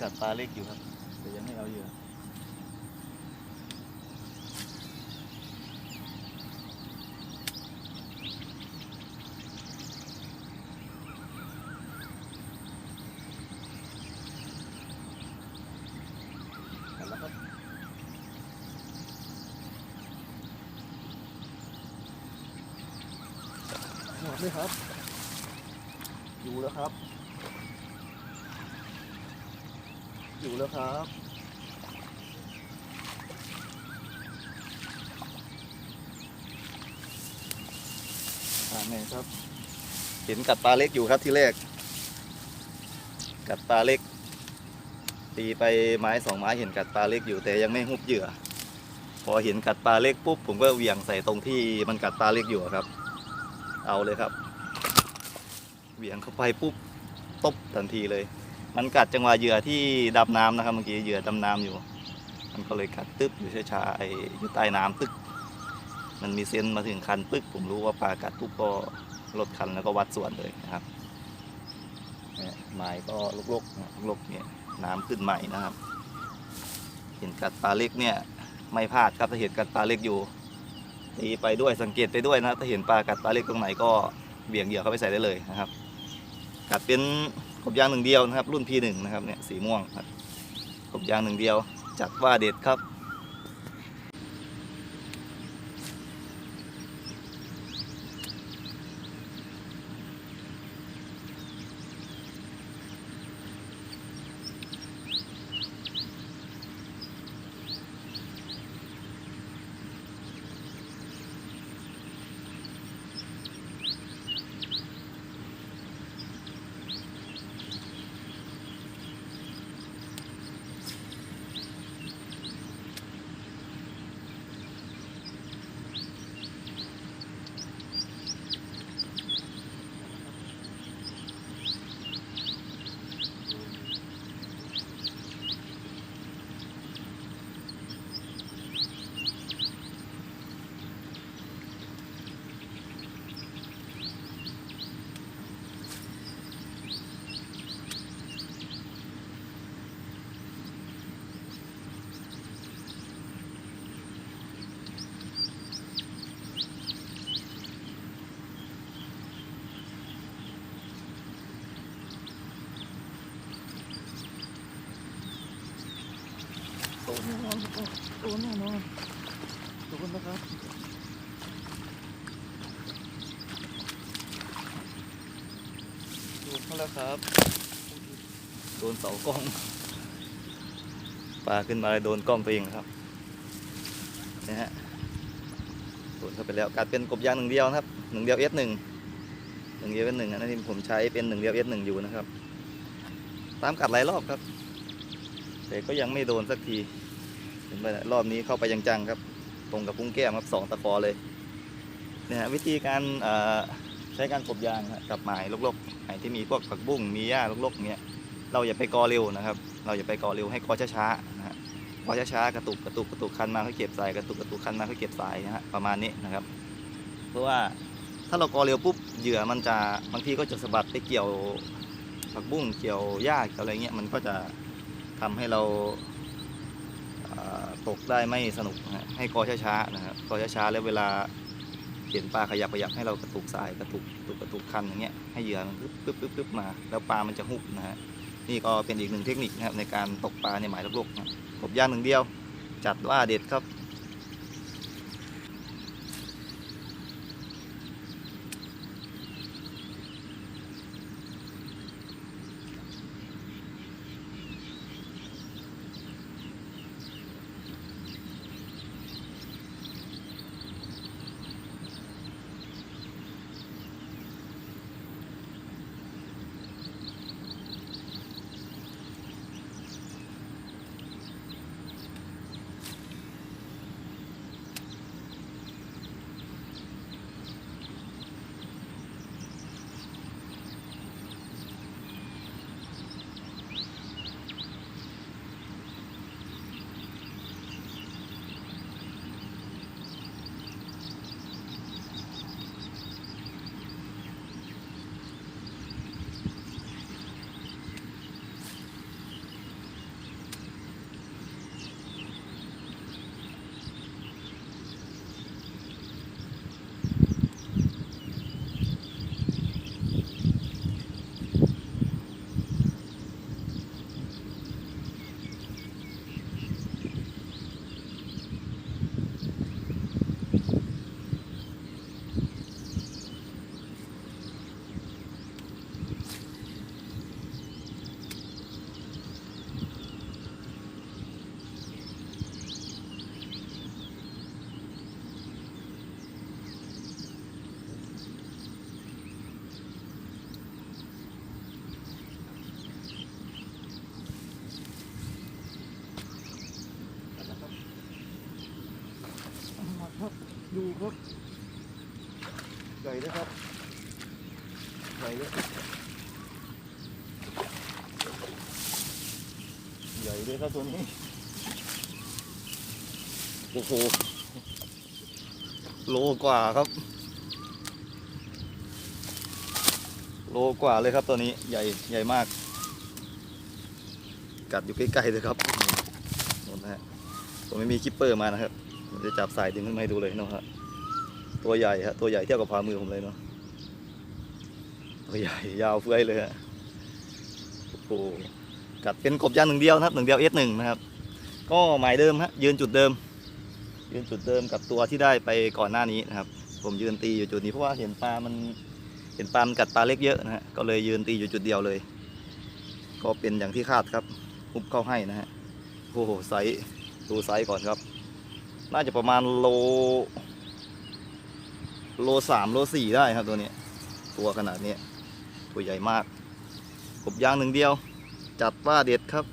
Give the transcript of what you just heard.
กัดปลาเล็กอยู่ครับ แต่ยังไม่เอาเหยื่อกัดแล้วครับหมดเลยครับ อยู่แล้วครับ อยู่แล้วครับอ่าไงครับ เห็นกัดปลาเล็กอยู่ครับที่แรก กัดปลาเล็ก ตีไปไม้สองไม้เห็นกัดปลาเล็กอยู่แต่ยังไม่หุบเหยื่อ พอเห็นกัดปลาเล็กปุ๊บผมก็เหวี่ยงใส่ตรงที่มันกัดปลาเล็กอยู่ครับ เอาเลยครับ เหวี่ยงเข้าไปปุ๊บตบทันทีเลย มันกัดจังหวะเหยื่อที่ดับน้ำนะครับเมื่อกี้เหยื่อดำน้ำอยู่ มันก็เลยกัดตึ๊บอยู่ช้าๆไอ้อยู่ใต้น้ำตึ๊กมันมีเส้นมาถึงคันปึ๊กผมรู้ว่าปลากัดปุ๊บก็ลดคันแล้วก็วัดส่วนเลยนะครับเนี่ยไม้ก็ลกๆนะลกๆเนี่ยน้ำขึ้นใหม่นะครับ เห็นกัดปลาเล็กเนี่ยไม่พลาดครับถ้าเห็นกัดปลาเล็กอยู่ตีไปด้วยสังเกตไปด้วยนะถ้าเห็นปลากัดปลาเล็กตรงไหนก็เบี่ยงเหยื่อเข้าไปใส่ได้เลยนะครับ กัดเป็น ขบยางหนึ่งเดียวนะครับ รุ่น P1 นะครับเนี่ยสีม่วงครับขบยางหนึ่งเดียวจัดว่าเด็ดครับ โดนแน่นอนโดนแน่นอนโดนนะครับโดนเขาแล้วครับ โดนเสากล้องปลาขึ้นมาเลยโดนกล้องตัวเองครับนะฮะโดนเข้าไปแล้วกัดเป็นกบยางหนึ่งเดียวนะครับหนึ่งเดียวเอสหนึ่งหนึ่งเดียวเอสหนึ่งอันนี้ผมใช้เป็นหนึ่งเดียวเอสหนึ่งอยู่นะครับ ตามกัดหลายรอบครับ แต่ก็ยังไม่โดนสักที เห็นไหมรอบนี้เข้าไปยังจังครับ ตรงกับพุ้งแก้มครับสองตะกอเลยเนี่ยฮะวิธีการใช้การกบยางกับหมายลกๆหมายที่มีพวกผักบุ้งมีหญ้าลกๆเนี้ยเราอย่าไปกอเร็วนะครับ เราอย่าไปกอเร็วให้กอช้าๆนะฮะกอช้าๆกระตุกกระตุกกระตุกคันมาค่อยเก็บสายกระตุกกระตุกคันมาค่อยเก็บสายนะฮะประมาณนี้นะครับ เพราะว่าถ้าเรากอเร็วปุ๊บเหยื่อมันจะบางทีก็จะสะบัดไปเกี่ยวผักบุ้งเกี่ยวหญ้าเกี่ยวอะไรเงี้ยมันก็จะทำให้เรา ตกได้ไม่สนุกนะฮะให้กอช้าๆนะครับกอช้าๆแล้วเวลาเห็นปลาขยับขยับให้เรากระตุกสายกระตุกกระตุกกระตุกคันอย่างเงี้ยให้เหยื่อมันปึ๊บปึ๊บปึ๊บปึ๊บมา แล้วปลามันจะหุบนะฮะนี่ก็เป็นอีกหนึ่งเทคนิคนะครับในการตกปลาในหมายลูกๆนะกบย่างหนึ่งเดียว จัดว่าเด็ดครับ ใหญ่เลยครับใหญ่เลยใหญ่เลยครับตัวนี้โอ้โหโลกว่าครับ โลกว่าเลยครับตัวนี้ใหญ่ใหญ่มาก กัดอยู่ใกล้ๆเลยครับนนนะฮะผมไม่มีคิปเปอร์มานะครับผมจะจับสายดึงขึ้นมาดูเลยเนาะฮะ ตัวใหญ่ฮะตัวใหญ่เทียบกับฝ่ามือผมเลยเนาะตัวใหญ่ยาวเฟ้ยเลยฮะโอ้โหกัดเป็นกบยางหนึ่งเดียวนะครับหนึ่งเดียวเอสหนึ่งนะครับ ก็หมายเดิมฮะยืนจุดเดิม ยืนจุดเดิมกับตัวที่ได้ไปก่อนหน้านี้นะครับ ผมยืนตีอยู่จุดนี้เพราะว่าเห็นปลามันเห็นปลามันกัดปลาเล็กเยอะนะฮะก็เลยยืนตีอยู่จุดเดียวเลย ก็เป็นอย่างที่คาดครับอุบเข้าให้นะฮะโอ้โหไซส์ดูไซส์ก่อนครับ น่าจะประมาณโล โลสามโลสี่ได้ครับตัวนี้ ตัวขนาดนี้ ตัวใหญ่มากกบยางหนึ่งเดียว จัดว่าเด็ดครับ